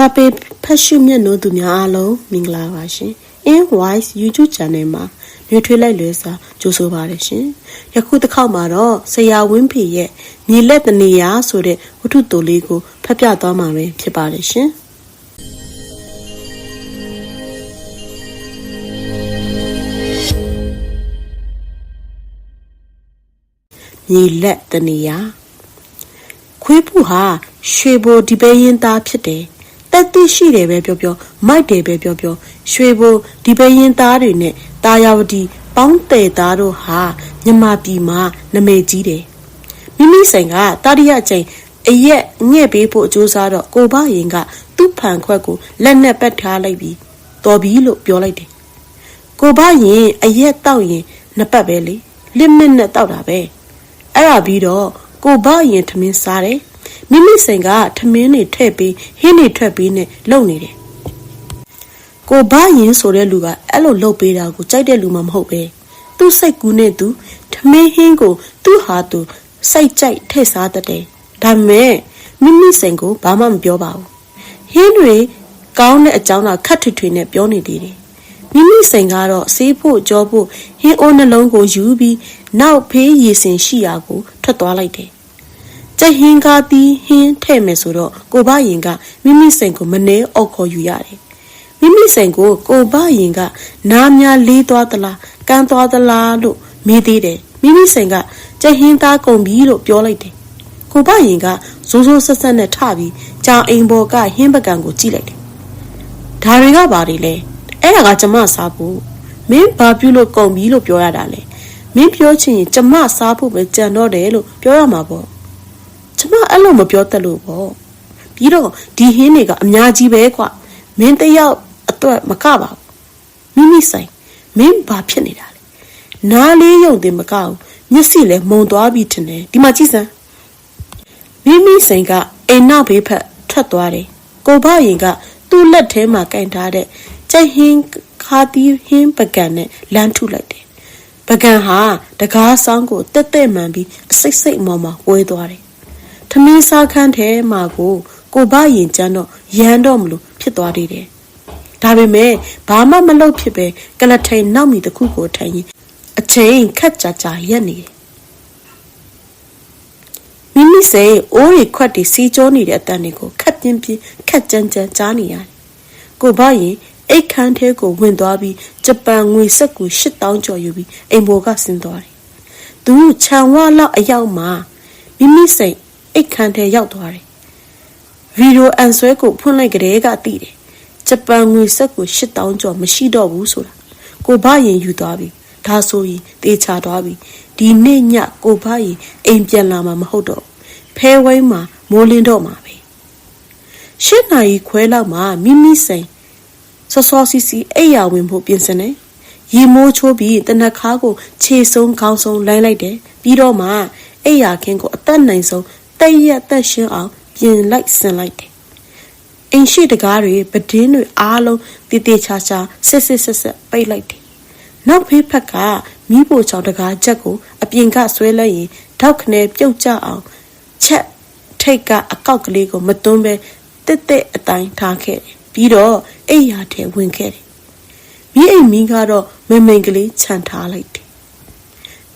စာပေဖတ်ရှုမျက်နှာသူများအားလုံးမင်္ဂလာပါရှင် In Wise YouTube Channel မှာနှွေထွေးလိုက်လွယ်စွာကြိုဆိုပါရရှင်ယခုတစ်ခေါက်မှာတော့ဆရာဝင်းဖေရဲ့မြေလက်တနေရာဆိုတဲ့ဝတ္ထုတိုလေးကိုဖတ်ပြသွားမှာပဲဖြစ်ပါတယ်ရှင်မြေလက်တနေရာခွေးပူဟာရွှေဘိုဒီပဲရင်သားဖြစ်တယ် တက်သိရှိတယ်ပဲပြောပြောမိုက်တယ်ပဲပြောပြောရွှေဘိုဒီပဲရင်သားတွေနဲ့တာယာဝတီပေါင်းတယ်သားတို့ဟာမြမပြည်မှာနမေကြီးတယ်မိမိဆိုင်ကတာရိယအချိန်အရက်ငှဲ့ပေးဖို့အကျိုးစားတော့ကိုဘရင်ကသူ့ဖန်ခွက်ကိုလက်နဲ့ပတ်ထားလိုက်ပြီးတော်ပြီလို့ပြောလိုက်တယ်ကိုဘရင်အရက်တောက်ရင်နှစ်ပတ်ပဲလေလစ်မစ်နဲ့တောက်တာပဲအဲ့ဒါပြီးတော့ကိုဘရင်ထမင်းစားတယ် မိမိစိန်ကထမင်းတွေထည့်ပြီးဟင်းတွေထွက်ပြီးနဲ့လုံနေတယ်ကိုဘရင်ဆိုတဲ့လူကအဲ့လိုလှုပ်ပေးတာကိုကြိုက်တဲ့လူမှမဟုတ်ပဲသူ့စိတ်ကူးနဲ့သူထမင်းဟင်းကိုသူ့ဟာသူစိတ်ကြိုက်ထည့်စားတတ်တယ်ဒါပေမဲ့မိမိစိန်ကိုဘာမှမပြောပါဘူးဟင်းတွေကောင်းတဲ့အကြောင်းသာခတ်ထွေထွေနဲ့ပြောနေသေးတယ်မိမိစိန်ကတော့ဆေးဖို့ကြောဖို့ဟင်းအိုးနှလုံးကိုယူပြီးနောက်ဖေးရည်စင်ရှိရာကိုထွက်သွားလိုက်တယ် ကြက်ဟင်းကားသီးဟင်းထဲ့မယ်ဆိုတော့ကိုဘရင်ကမိမိစိန်ကိုမနှဲအော်ခေါ်ယူရတယ်မိမိစိန်ကိုကိုဘရင်ကနားများလေးသွားသလားကန်းသွားသလားလို့မေးသေးတယ်မိမိစိန်ကကြက်ဟင်းသားကုန်ပြီလို့ပြောလိုက်တယ်ကိုဘရင်ကဇိုးဇိုးဆက်ဆက်နဲ့ထပြီးကြောင်အိမ်ပေါ်ကဟင်းပကံကိုကြည့်လိုက်တယ်ဒါတွေကဘာတွေလဲအဲ့ဒါကကျမစားဖို့မင်းဘာပြုလို့ကုန်ပြီလို့ပြောရတာလဲမင်းပြောချင်ရင်ကျမစားဖို့ပဲကြံတော့တယ်လို့ပြောရမှာပေါ့ ကျမအဲ့လိုမပြောတတ်လို့ပေါ့ပြီးတော့ဒီဟင်းတွေကအများကြီးပဲကွမင်းတယောက်အတွက်မကပါဘူးမိမိဆိုင်မင်းဘာဖြစ်နေတာလဲနားလေးယုံတင်မကဘူးမျက်စိလည်းမုံသွားပြီထင်တယ်ဒီမှာကြည့်စမ်းမိမိဆိုင်ကအိမ်နောက်ဘေးဖက်ထွက်သွားတယ်ကိုဘရင်ကသူ့လက်ထဲမှာကင်ထားတဲ့ကြိတ်ဟင်းခါတီးဟင်းပကံနဲ့လမ်းထုလိုက်တယ်ပကံဟာတကားဆောင်ကိုတက်တက်မှန်ပြီးအစိတ်စိတ်မော်မှာဝဲသွားတယ် ထမင်းစားခန်းထဲမှာကို ကိုဘရင်ကျန်းတော့ရမ်းတော့မလို့ဖြစ်သွားသေးတယ်ဒါပေမဲ့ဘာမှမလုပ်ဖြစ်ပဲကလထိန်နောက်မီတစ်ခုကိုထိုင်ရင်အချိန်ခက်ကြာကြာရက်နေတယ်မိမိစိတ်အိုးရီခွက်တီစီကျိုးနေတဲ့အတန်တွေကိုခက်ပြင်းပြင်းခက်ကြမ်းကြမ်းကြားနေရတယ်ကိုဘရင်အိတ်ခမ်းထဲကိုဝင်သွားပြီးဂျပန်ငွေစက်ကူ8000ကျော်ယူပြီးအိမ်ဘောကဆင်းသွားတယ်။သူခြံဝါလောက်အရောက်မှာမိမိစိတ် အိတ်ခမ်းထဲရောက်သွားတယ်။ဗီဒီယိုအန်ဆွဲကိုဖွင့်လိုက်ကလေးကသိတယ်။ဂျပန်ငွေစက်ကူ8000ကျော်မရှိတော့ဘူးဆိုတာကိုဘရင်ယူသွားပြီ။ဒါဆိုရင်တေချာသွားပြီ။ဒီနေ့ညကိုဘရင်အိမ်ပြန်လာမှာမဟုတ်တော့ဖဲဝိုင်းမှာမိုးလင်းတော့မှာပဲ။ရှစ်နာရီခွဲလောက်မှာမိမိစိန်စောစောစီစီအိပ်ယာဝင်ဖို့ပြင်ဆင်တယ်ရေမိုးချိုးပြီးတနက်ခါကိုခြေဆုံးခေါင်းဆုံးလိုင်းလိုက်တယ်ပြီးတော့မှအိပ်ယာခင်းကိုအသက်နိုင်ဆုံး တိတ်ရက်သက်ရှင်းအောင်ပြင်လိုက်ဆင်လိုက်တယ်အိမ်ရှိတကားတွေပဒင်းတွေအားလုံးတည်တည်ချာချာစစ်စစ်ဆက်ဆက်ပိတ်လိုက်တယ်နောက်ဖေးဖက်ကမိဖို့ချောင်းတကားချက်ကိုအပြင်ကဆွဲလိုက်ရင်ထောက်ခနဲပြုတ်ကျအောင်ချက်ထိတ်ကအကောက်ကလေးကိုမသွန်းပဲတစ်တစ်အတိုင်းထားခဲ့တယ်ပြီးတော့အိမ်ရာထဲဝင်ခဲ့တယ်မိအိမ်မင်းကတော့မမိန်ကလေးခြံထားလိုက်တယ်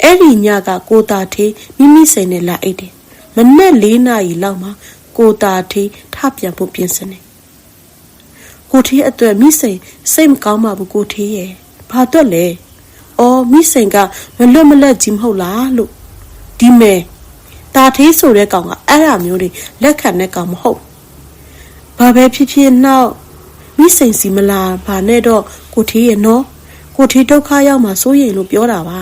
အဲ့ဒီညကကိုတာထေးမိမိစိန်နဲ့လာအိတ်တယ် မနက်၄နာရီလောက်မှာကိုတာထေးထပြန်ဖို့ပြင်ဆင်တယ်ကိုထေးအတွက်မိစိန်စိတ်မကောင်းပါဘူးကိုထေးရဲ့ဘာအတွက်လဲအော်မိစိန်ကမလွတ်မလပ်ကြီးမဟုတ်လားလို့ဒီမဲတာထေးဆိုတဲ့ကောင်ကအဲ့ဒါမျိုးတွေလက်ခံတဲ့ကောင်မဟုတ်ဘာပဲဖြစ်ဖြစ်နောက်မိစိန်စီမလာဘာနဲ့တော့ကိုထေးရဲ့နော်ကိုထေးဒုက္ခရောက်မှစိုးရိမ်လို့ပြောတာပါ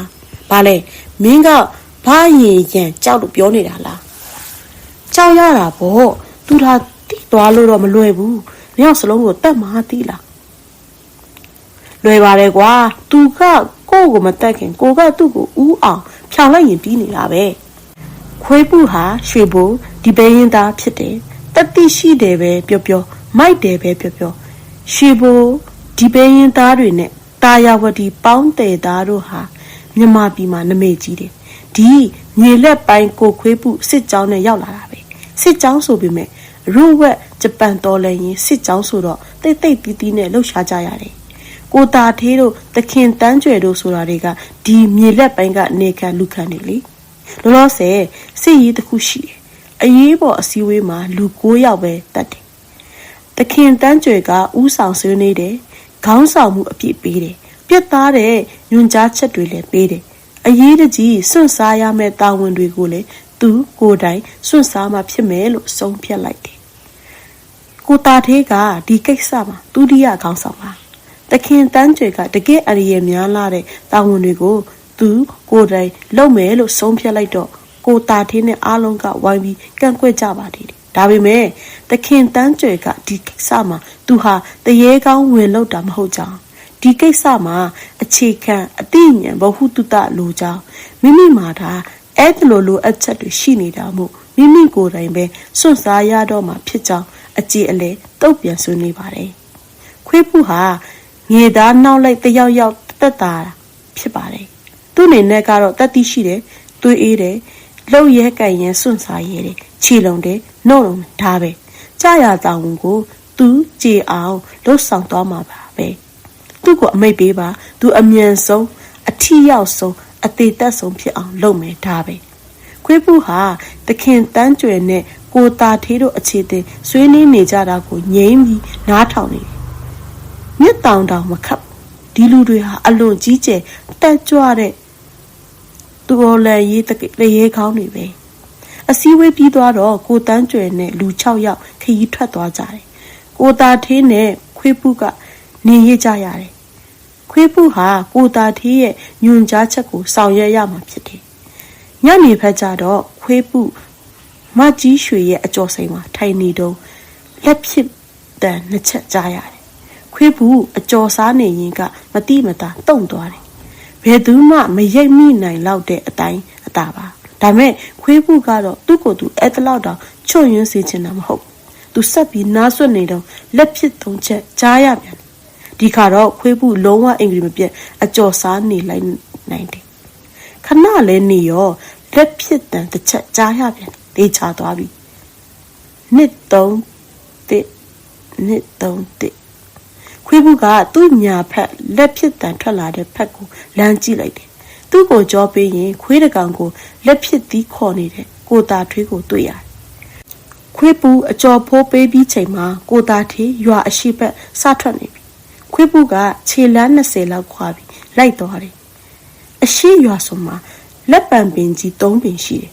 ဘာလဲမင်းကဘာရင်ရန်ကြောက်လို့ပြောနေတာလား ကြောက်ရတာပေါ့သူသာတိသွားလို့တော့မလွယ်ဘူးမြောက်စလုံးကိုတတ်မှသိလားလွယ်ပါတယ်ကွာသူကကိုယ့်ကိုမတတ်ခင်ကိုကသူ့ကိုဥအောင်ဖြောင်လိုက်ရင်ပြီးနေတာပဲခွေးပူဟာရွှေဘိုဒီပဲရင်သားဖြစ်တယ်တတိရှိတယ်ပဲပြောပြောမိုက်တယ်ပဲပြောပြောရွှေဘိုဒီပဲရင်သားတွေနဲ့တာယာဝတီပေါင်းတယ်သားတို့ဟာမြမပြည်မှာနမေကြီးတယ်ဒီမြေလက်ပိုင်းကိုခွေးပုစစ်ကြောင်းနဲ့ရောက်လာတာပဲ စစ်ကြောင်းဆိုပေမဲ့ရုပ်ဝက်ဂျပန်တော်လည်းရင်စစ်ကြောင်းဆိုတော့တိတ်တိတ်တီးတီးနဲ့လှုပ်ရှားကြရတယ်ကိုတာသေးတို့သခင်တန်းကျွယ်တို့ဆိုတာတွေကဒီမြေလက်ပိုင်းကနေခံလူခံနေလေလောလောဆယ်စစ်ရေးတစ်ခုရှိတယ်အရေးပေါ်အစည်းအဝေးမှာလူ9ယောက်ပဲတတ်တယ်သခင်တန်းကျွယ်ကဥဆောင်ဆွေးနွေးတယ်ခေါင်းဆောင်မှုအပြည့်ပေးတယ်ပြတ်သားတဲ့ညွန်ကြားချက်တွေလည်းပေးတယ်အရေးတကြီးစွန့်စားရမယ့်တာဝန်တွေကိုလည်း သူကိုယ်တိုင်စွန့်စားမှဖြစ်မယ်လို့ဆုံးဖြတ်လိုက်တယ်ကိုတာသေးကဒီကိစ္စမှာဒုတိယခေါင်းဆောင်ပါတခင်တန်းကျွေကတကယ်အရိယများလာတဲ့တာဝန်တွေကိုသူကိုယ်တိုင်လုပ်မယ်လို့ဆုံးဖြတ်လိုက်တော့ကိုတာသေးနဲ့အားလုံးကဝိုင်းပြီးကန့်ကွက်ကြပါသေးတယ်ဒါပေမဲ့တခင်တန်းကျွေကဒီကိစ္စမှာသူဟာတရေကောင်းဝင်လောက်တာမဟုတ်ကြောင်းဒီကိစ္စမှာအခြေခံအသိဉာဏ်ဘဟုတုတလိုကြောင်းမိမိမှာဒါ အဲ့ဒီလိုလိုအပ်ချက်တွေရှိနေတာမို့မိမိကိုယ်တိုင်ပဲစွန့်စားရတော့မှာဖြစ်ကြောင်းအကြည်အလဲတုတ်ပြန်ဆွေးနွေးပါတယ်ခွေးဖူးဟာငေသားနောက်လိုက်တယောက်ယောက်တက်တာဖြစ်ပါတယ်သူ့အနေနဲ့ကတော့တတိရှိတယ်သွေးအေးတယ်လှုပ်ရဲကန်ရင်စွန့်စားရဲတယ်ခြေလုံးတယ်နှုတ်လုံးဒါပဲကြာရတောင်ကိုသူကြည်အောင်လှုပ်ဆောင်သွားမှာပါပဲသူ့ကိုအမိတ်ပေးပါသူအမြန်ဆုံးအထီရောက်ဆုံး အသေးသက်ဆုံးဖြစ်အောင်လုပ်မယ်ဒါပဲခွေးပူဟာသခင်တန်းကျွယ်နဲ့ကိုတာသေးတို့အခြေတင်ဆွေးနွေးနေကြတာကိုငြိမ်းပြီးနားထောင်နေတယ်မြစ်တောင်တောင်မခတ်ဒီလူတွေဟာအလွန်ကြီးကျယ်တက်ကြွတဲ့သူတော်လည်းရေးတရေကောင်းနေပဲအစည်းဝေးပြီးသွားတော့ကိုတန်းကျွယ်နဲ့လူ6ယောက်ခရီးထွက်သွားကြတယ်ကိုတာသေးနဲ့ခွေးပူကနေရကြရတယ် ခွေးပူဟာကိုတာသေးရဲ့ညွန်ကြားချက်ကိုဆောင်ရွက်ရမှာဖြစ်တယ်ညနေဖက်ကျတော့ခွေးပူမကြီးရွှေရဲ့အကျော်စိန်မှာထိုင်နေတော့လက်ဖြစ်တန်နှစ်ချက်ကြားရတယ်ခွေးပူအကျော်စားနေရင်ကမတိမတာတုံသွားတယ်ဘယ်သူမှမရိပ်မိနိုင်လောက်တဲ့အတိုင်းအတာပါဒါမဲ့ခွေးပူကတော့သူ့ကိုယ်သူအဲ့တလောက်တောင်ချွတ်ယွင်းစေချင်တာမဟုတ်သူဆက်ပြီးနားဆွတ်နေတော့လက်ဖြစ်သုံးချက်ကြားရပြန် ဒီခါတော့ခွေးပူလုံးဝအင်္ဂလိပ်မပြတ်အကျော်စားနေလိုက်နိုင်တယ်ခဏလဲနေရောလက်ဖြစ်တန်တစ်ချက်ကြားရပြန်တေးချသွားပြီနှစ်သုံးတစ်နှစ်သုံးတစ်ခွေးဘူးကသူ့ညာဖက်လက်ဖြစ်တန်ထွက်လာတဲ့ဖက်ကိုလမ်းကြည့်လိုက်တယ်သူ့ကိုကြောပေးရင်ခွေးတကောင်ကိုလက်ဖြစ်သီးခေါ်နေတဲ့ကိုတာထွေးကိုတွေ့ရတယ်ခွေးပူအကျော်ဖိုးပေးပြီးချိန်မှာကိုတာထေးရွာအရှိဘက်စထွက်နေပြီ ခွေးပူကခြေလမ်း20လောက်ခွာပြီးလိုက်သွားတယ်အရှိရွာဆိုမှာလက်ပံပင်ကြီး၃ပင်ရှိတယ်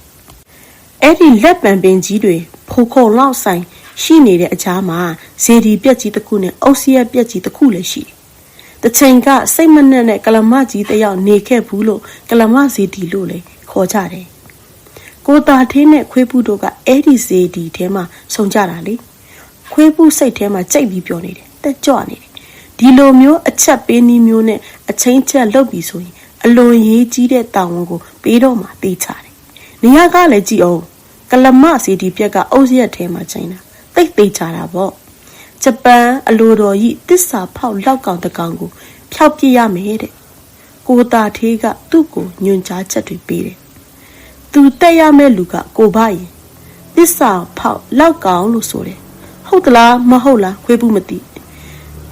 အဲ့ဒီလက်ပံပင်ကြီးတွေဖိုခုံလောက်ဆိုင် ရှိနေတဲ့အကြားမှာဇေဒီပြက်ကြီးတစ်ခုနဲ့အုတ်စီရပြက်ကြီးတစ်ခုလည်းရှိတယ်။တချိန်ကစိတ်မနှက်နဲ့ကလမကြီးတယောက်နေခဲ့ဘူးလို့ကလမဇေဒီလို့လည်းခေါ်ကြတယ်။ကိုတာထင်းနဲ့ခွေးပူတို့ကအဲ့ဒီဇေဒီထဲမှာဆုံကြတာလေ။ခွေးပူစိတ်ထဲမှာကြိတ်ပြီးပြောနေတယ်။တက်ကြွနေတယ်။ ဒီလိုမျိုးအချက်ပေးနည်းမျိုးနဲ့အချင်းချက်လုပ်ပြီးဆိုရင်အလွန်ရေးကြီးတဲ့တာဝန်ကိုပေးတော့မှသိချတယ်။နေရာကလည်းကြည့်အောင်ကလမစီဒီပြက်ကအုပ်ရက်ထဲမှာချိန်တာတိတ်သေးချတာပေါ့ဂျပန်အလိုတော်ကြီးတစ္ဆာဖောက်လောက်ကောင်တကောင်ကိုဖျောက်ပြရမယ်တဲ့ကိုတာထေးကသူ့ကိုညွန်ကြားချက်တွေပေးတယ်သူတက်ရမယ့်လူကကိုဘရင်တစ္ဆာဖောက်လောက်ကောင်လို့ဆိုတယ်ဟုတ်သလားမဟုတ်လားခွေးဘူးမသိ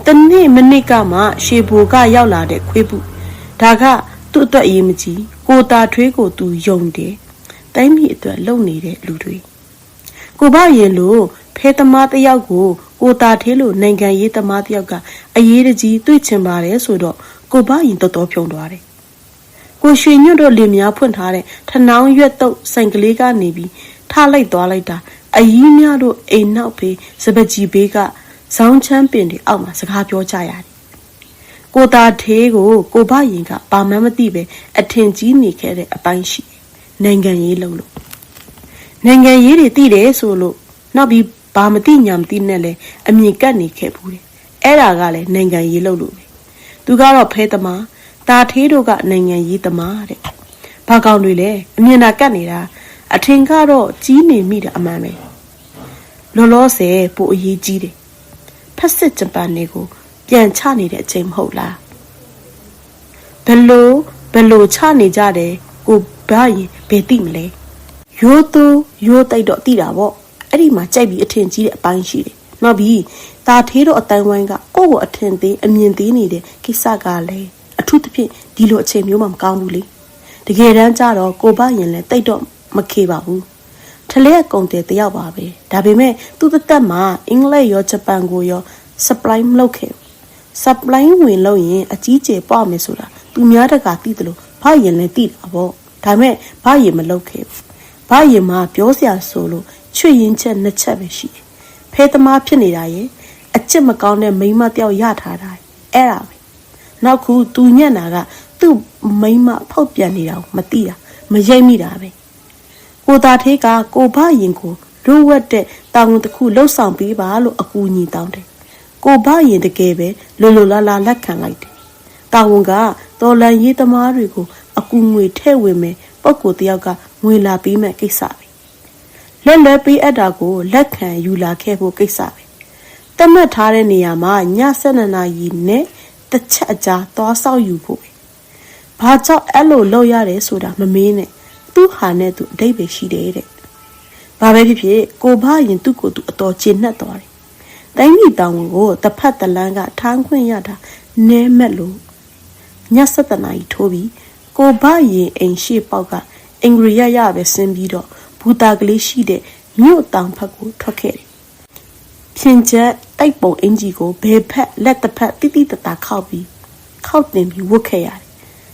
တနေ့မနစ်ကမှရှေဘူကရောက်လာတဲ့ခွေးဘူးဒါကသူ့အတွက်အရေးမကြီးကိုတာထွေးကိုသူယုံတယ်တိုင်းပြည်အတွက်လုပ်နေတဲ့လူတွေကိုဘရင်လို့ဖဲသမားတယောက်ကိုကိုတာသေးလို့နိုင်ငံရေးသမားတယောက်ကအရေးတကြီးတွေ့ချင်ပါတယ်ဆိုတော့ကိုဘရင်တော်တော်ဖြုံသွားတယ်ကိုရွှေညွတ်တို့လင်များဖွင့်ထားတဲ့ထနောင်းရွက်တုပ်ဆိုင်ကလေးကနေပြီးထားလိုက်သွားလိုက်တာအကြီးများတို့အိမ်နောက်ဖေးစပကြီးဘေးက ဇောင်းချမ်းပင်တွေအောက်မှာစကားပြောကြရတယ်ကိုတာသေးကိုကိုဘရင်ကဘာမှမသိပဲအထင်ကြီးနေခဲ့တဲ့အပိုင်းရှိတယ်နိုင်ငံရေးလုံးလို့နိုင်ငံရေးတွေသိတယ်ဆိုလို့နောက်ပြီးဘာမသိညာမသိနဲ့လဲအမြင်ကပ်နေခဲ့ဘူးတယ်အဲ့ဒါကလည်းနိုင်ငံရေးလုံးလို့ပဲသူကတော့ဖဲသမားတာထေးတို့ကနိုင်ငံရေးသမားတဲ့ဘာကောင်တွေလဲအမြင်သာကပ်နေတာအထင်ကတော့ကြီးနေမိတာအမှန်ပဲလောလောဆယ်ပိုအရေးကြီးတယ် ဖက်စစ်ဂျပန်တွေကိုပြန်ချနေတဲ့အချိန်မဟုတ်လားဘယ်လိုဘယ်လိုချနေကြတယ်ကိုဘာရင်ဘယ်သိမလဲရိုးသူရိုးတိုက်တော့သိတာပေါ့အဲ့ဒီမှာကြိုက်ပြီးအထင်ကြီးတဲ့အပိုင်းရှိတယ်နောက်ပြီးဒါထေးတော့အတိုင်းဝိုင်းကကိုယ့်ကိုအထင်သေးအမြင်သေးနေတဲ့ကိစ္စကလည်းအထူးသဖြင့်ဒီလိုအချိန်မျိုးမှမကောင်းဘူးလေတကယ်တမ်းကျတော့ကိုဘရင်လည်းတိတ်တော့မခေပါဘူး ထလဲကုံတယ်တယောက်ပါပဲဒါပေမဲ့သူ့တသက်မှာအင်္ဂလိပ်ရောဂျပန်ကိုရော supply မလုပ်ခဲ့ဘူး supply ဝင်လို့ရင်အကြီးကျယ်ပေါ့မယ်ဆိုတာသူများတကသိတယ်လို့ဘာရင်လည်းသိတာပေါ့ဒါပေမဲ့ဘာရင်မလုပ်ခဲ့ဘူးဘာရင်မှာပြောစရာဆိုလို့ချွေရင်ချက်နှစ်ချက်ပဲရှိတယ်ဖဲသမားဖြစ်နေတာရဲ့အချစ်မကောင်းတဲ့မိန်းမတယောက်ရထားတာအဲ့ဒါပဲနောက်ခုသူညံ့တာကသူ့မိန်းမဖောက်ပြန်နေတာကိုမသိတာမရိပ်မိတာပဲ ကိုသားသေးကကိုဘရင်ကိုရိုးဝက်တဲ့တာဝန်တစ်ခုလှုပ်ဆောင်ပေးပါလို့အကူအညီတောင်းတယ်ကိုဘရင်တကယ်ပဲလိုလိုလားလားလက်ခံလိုက်တယ်တာဝန်ကတော်လန်ရေးသမားတွေကိုအကူငွေထည့်ဝင်မယ်ပုံကိုတယောက်ကငွေလာပေးမဲ့ကိစ္စပဲလက်လွဲပေးအပ်တာကိုလက်ခံယူလာခဲ့ဖို့ကိစ္စပဲတတ်မှတ်ထားတဲ့နေရာမှာည7နာရီနဲ့တစ်ချက်အကြာသွားဆောက်ယူဖို့ပဲဘာကြောင့်အဲ့လိုလုပ်ရတယ်ဆိုတာမမင်းနဲ့ သူ့ဟာနဲ့သူအတိတ်ပဲရှိတယ်တဲ့ဘာပဲဖြစ်ဖြစ်ကိုဘရင်သူ့ကိုယ်သူအတော်ကျဉ်နှက်သွားတယ်တိုင်းပြည်တောင်ကိုတစ်ဖက်တစ်လန်းကထမ်းခွင့်ရတာနဲမက်လို့ည7နာရီထိုးပြီးကိုဘရင်အိမ်ရှိပေါက်ကအင်္ဂရိယရပဲဆင်းပြီးတော့ဘူတာကလေးရှိတဲ့မြို့တောင်ဖက်ကိုထွက်ခဲ့တယ်။ဖြင်ချက်တိုက်ပုံအင်ကြီးကိုဘယ်ဖက်လက်တစ်ဖက်တိတိတတာခောက်ပြီးခောက်တင်ပြီးဝတ်ခဲ့ရတယ်။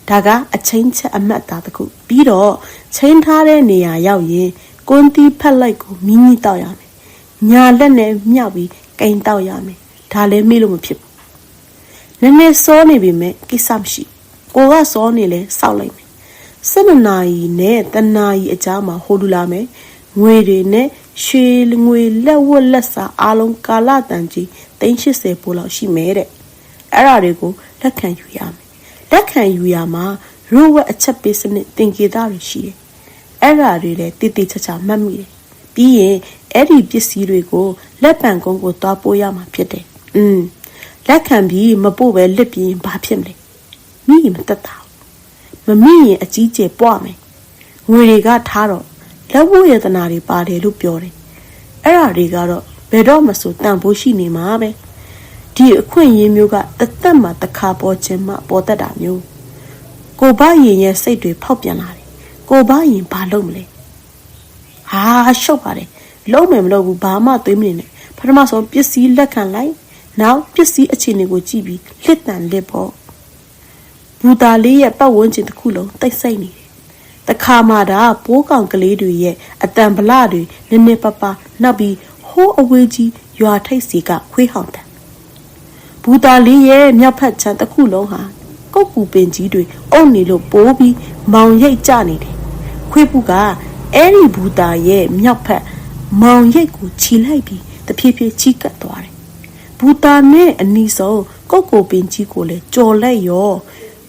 ဒါကအချင်းချက်အမတ်သားတစ်ခုပြီးတော့ချင်းထားတဲ့နေရာရောက်ရင်ကွန်းတီးဖက်လိုက်ကိုမီးမီးတောက်ရမယ်။ညာလက်နဲ့မြောက်ပြီးကိန်တောက်ရမယ်။ဒါလည်းမေ့လို့မဖြစ်ဘူး။နည်းနည်းစောနေပြီမဲ့ကိစ္စမရှိ။ကိုကစောနေလဲစောက်လိုက်မယ်။7နာရီနဲ့တနာရီအကြားမှာဟိုလူလာမယ်ငွေတွေနဲ့ရွှေငွေလက်ဝတ်လက်စာအားလုံးကာလတန်ကြီး380ပိုးလောက်ရှိမယ်တဲ့အဲ့ဒါတွေကိုလက်ခံယူရမယ် လက်ခံယူရမှာရိုးဝက်အချက်ပေးစနစ်သင်္ကေတတွေရှိတယ်အဲ့ဒါတွေလည်းတိတိကျကျမှတ်မိတယ်ပြီးရင်အဲ့ဒီပစ္စည်းတွေကိုလက်ပံကုန်းကိုသွားပို့ရမှာဖြစ်တယ်อืมလက်ခံပြီးမပို့ပဲလစ်ပြီးဘာဖြစ်မလဲမိမတက်တာမမိရင်အကြီးကျယ်ပွားမယ်ငွေတွေကထားတော့လက်ဝတ်ရတနာတွေပါတယ်လို့ပြောတယ်အဲ့ဒါတွေကတော့ဘယ်တော့မှဆိုတန်ဖိုးရှိနေမှာပဲ ဒီအခွင့်အရေးမျိုးကတသက်မှတစ်ခါပေါ်ခြင်းမှပေါ်တတ်တာမျိုးကိုဘရင်ရဲ့စိတ်တွေဖောက်ပြန်လာတယ်ကိုဘရင်ဘာလုပ်မလဲဟာရှုပ်ပါတယ်လုံးမယ်မလုပ်ဘူးဘာမှသွေးမနေနဲ့ပထမဆုံးပစ္စည်းလက်ခံလိုက်နောက်ပစ္စည်းအခြေအနေကိုကြည့်ပြီးလစ်တန်လစ်ပေါ့ဘူတာလေးရဲ့ပတ်ဝန်းကျင်တစ်ခုလုံးတိတ်ဆိတ်နေတယ်တခါမှဒါပိုးကောင်ကလေးတွေရဲ့အတန်ဗလတွေနည်းနည်းပပနောက်ပြီးဟိုးအဝေးကြီးရွာထိပ်စီကခွေးဟောင်တန် ဘူတာလေးရဲ့မြောက်ဖက်ချမ်းတစ်ခုလုံးဟာကုတ်ကူပင်ကြီးတွေအုပ်နေလို့ပိုးပြီးမောင်ရိပ်ကျနေတယ်ခွေးပူကအဲ့ဒီဘူတာရဲ့မြောက်ဖက်မောင်ရိပ်ကိုခြိလိုက်ပြီးတဖြည်းဖြည်းချီကပ်သွားတယ်ဘူတာနဲ့အနီးဆုံးကုတ်ကိုပင်ကြီးကိုလည်းကြော်လိုက်ရော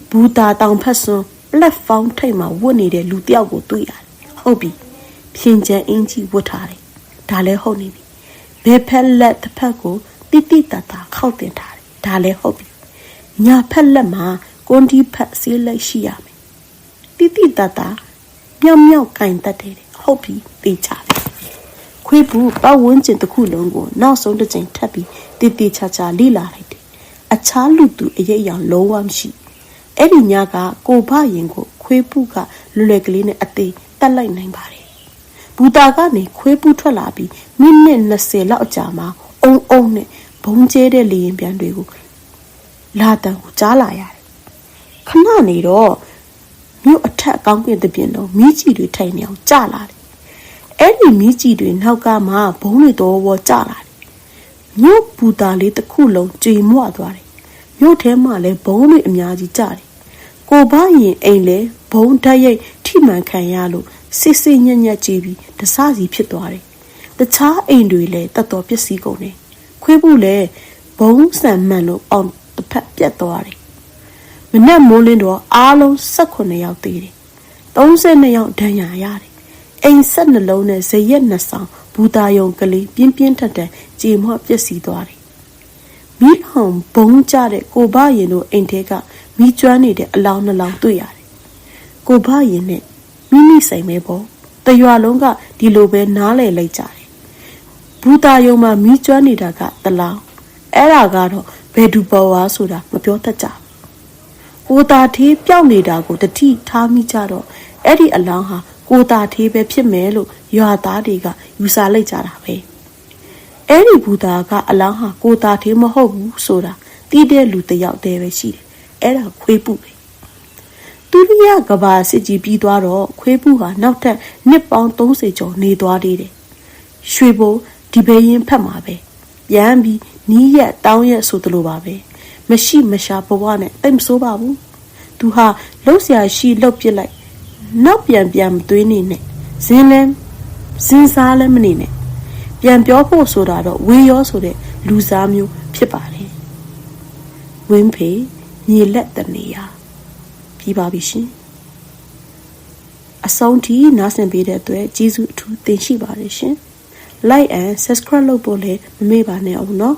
ဘူတာတောင်ဖက်စွန်း platform ထိပ်မှာဝတ်နေတဲ့လူတယောက်ကိုတွေ့ရတယ်ဟုတ်ပြီဖြင်ချန်အင်ကြီးဝတ်ထားတယ်ဒါလည်းဟုတ်နေပြီဘယ်ဖက်လက်တစ်ဖက်ကိုတိတိတတ်တာခောက်တင်ထားတယ် ဒါလည်းဟုတ်ပြီညာဖက်လက်မှာကွန်ဒီဖက်ဆေးလိုက်ရှိရမယ်တိတိတတ်တာမြောက်မြောက်ကင်တတ်တယ်ဟုတ်ပြီသိကြတယ်ခွေးဘူးပတ်ဝန်းကျင်တစ်ခုလုံးကိုနောက်ဆုံးတစ်ချိန်ထပ်ပြီးတိတိချာချာလိလာလိုက်တယ်အခြားလူသူအရေးအယောင်လုံးဝမရှိအဲ့ဒီညကကိုဘရင်ကိုခွေးပုကလွယ်လွယ်ကလေးနဲ့အသေးတက်လိုက်နိုင်ပါတယ်ဘူတာကနေခွေးပုထွက်လာပြီးမိနစ်20လောက်အကြာမှာအုံအုံနဲ့ ဘုံကျဲတဲ့လေရင်ပြန်တွေကိုလာတန်ကိုကြားလာရတယ်ခဏနေတော့မြို့အထက်အကောင်းကင်တပြင်းတော့မိကြီးတွေထိုင်နေအောင်ကြလာတယ်အဲ့ဒီမိကြီးတွေနောက်ကမှဘုံတွေတော့ဝကြလာတယ်မြို့ဘူတာလေးတစ်ခုလုံးကြွေမွသွားတယ်မြို့ထဲမှာလည်းဘုံတွေအများကြီးကြတယ်ကိုဘရင်အိမ်လဲဘုံဓာတ်ရိတ်ထိမှန်ခံရလို့စစ်စစ်ညက်ညက်ကြည့်ပြီးတစစီဖြစ်သွားတယ်တခြားအိမ်တွေလည်းတတ်တော်ပစ္စည်းကုန်တယ် ခွေးဘူးလည်းဘုံဆန်မှန်လို့အောင်တစ်ဖက်ပြတ်သွားတယ်မနက်မိုးလင်းတော့အားလုံး18ယောက်သေးတယ်32ယောက်ဒဏ်ရာရတယ်အိမ်ဆက်နှလုံးနဲ့ဇရက်နှစ်ဆောင်ဘူတာယုံကလေးပြင်းပြင်းထန်ထန်ကြေမော့ပျက်စီးသွားတယ်မိလောင်ဘုံကြတဲ့ကိုဘရင်တို့အိမ်ထဲကမိကျွမ်းနေတဲ့အလောင်းနှလောင်းတွေ့ရတယ်ကိုဘရင်နဲ့မိမိဆိုင်မဲပေါ့တရွာလုံးကဒီလိုပဲနားလည်လိုက်ကြတယ် ဘဘူတာယုံမှာမီးကျွမ်းနေတာကတလောင်အဲ့ဒါကတော့ဘယ်သူပေါ်ဝါဆိုတာမပြောတတ်ကြဘူးကိုတာသေးပျောက်နေတာကိုတတိထားမိကြတော့အဲ့ဒီအလောင်းဟာကိုတာသေးပဲဖြစ်မယ်လို့ရွာသားတွေကယူဆလိုက်ကြတာပဲအဲ့ဒီဘူတာကအလောင်းဟာကိုတာသေးမဟုတ်ဘူးဆိုတာတီးတဲ့လူတစ်ယောက်တည်းပဲရှိတယ်အဲ့ဒါခွေးပုပဲဒုတိယကဘာစစ်ကြီးပြီးသွားတော့ခွေးပူဟာနောက်ထပ်နှစ်ပေါင်း30ကျော်နေသွားသေးတယ်။ရွှေဘို ဒီဘဲရင်ဖက်မှာပဲ။ပြန်ပြီးနီးရက်တောင်းရက်ဆိုသလိုပါပဲ။မရှိမရှာဘဝနဲ့တိတ်မဆိုးပါဘူး။သူဟာလှုပ်ရှားရှိလှုပ်ပစ်လိုက်။နောက်ပြန်ပြန်မသွေးနေနဲ့။ဇင်းလဲဇင်းစားလဲမနေနဲ့။ပြန်ပြောဖို့ဆိုတာတော့ဝေရောဆိုတဲ့လူစားမျိုးဖြစ်ပါတယ်။ဝင်းဖေမြေလက်တနေရာပြီးပါပြီရှင်အဆုံးထိနားဆင်ပေးတဲ့အတွက်ကျေးဇူးအထူးတင်ရှိပါတယ်ရှင် like and subscribe လုပ်ဖို့လည်းမမေ့ပါနဲ့အောင်နော်